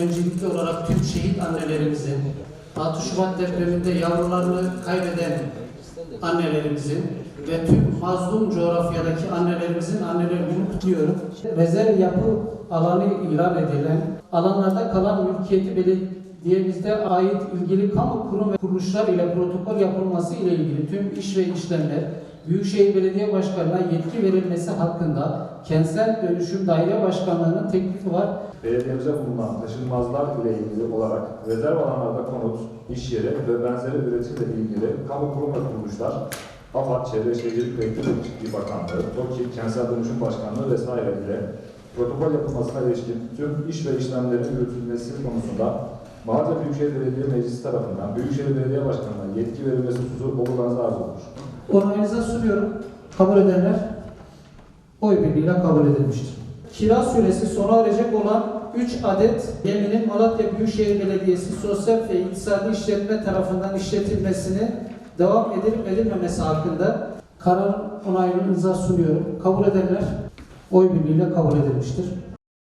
öncelikli olarak tüm şehit annelerimizin, 6 Şubat depreminde yavrularını kaybeden annelerimizin ve tüm mazlum coğrafyadaki annelerimizin annelerini kutluyorum. Rezerv yapı alanı ilan edilen, alanlarda kalan mülkiyeti belediyemizde ait ilgili kamu kurum ve kuruluşlar ile protokol yapılması ile ilgili tüm iş ve işlemler Büyükşehir Belediye Başkanı'na yetki verilmesi hakkında kentsel dönüşüm daire başkanlığının teklifi var. Belediyemize bulunan taşınmazlar ile ilgili olarak rezerv alanlarda konut, iş yeri ve benzeri üretimle ilgili kamu kurum ve kuruluşlar, AFAD, Çevre Şehircilik ve İklim Bakanlığı, TOKİ, Kentsel Dönüşüm Başkanlığı vesaire ile protokol yapılmasına ilişkin tüm iş ve işlemlerin yürütülmesi konusunda Malatya Büyükşehir Belediye Meclisi tarafından Büyükşehir Belediye Başkanı'na yetki verilmesi hususu olurlarınızı arz olunur. Onayınıza sunuyorum. Kabul edenler oy birliğiyle kabul edilmiştir. Kira süresi sona erecek olan 3 adet geminin Malatya Büyükşehir Belediyesi Sosyal ve İktisadi İşletme tarafından işletilmesini devam edilip edilmemesi hakkında karar onayınıza sunuyorum. Kabul edenler oy birliğiyle kabul edilmiştir.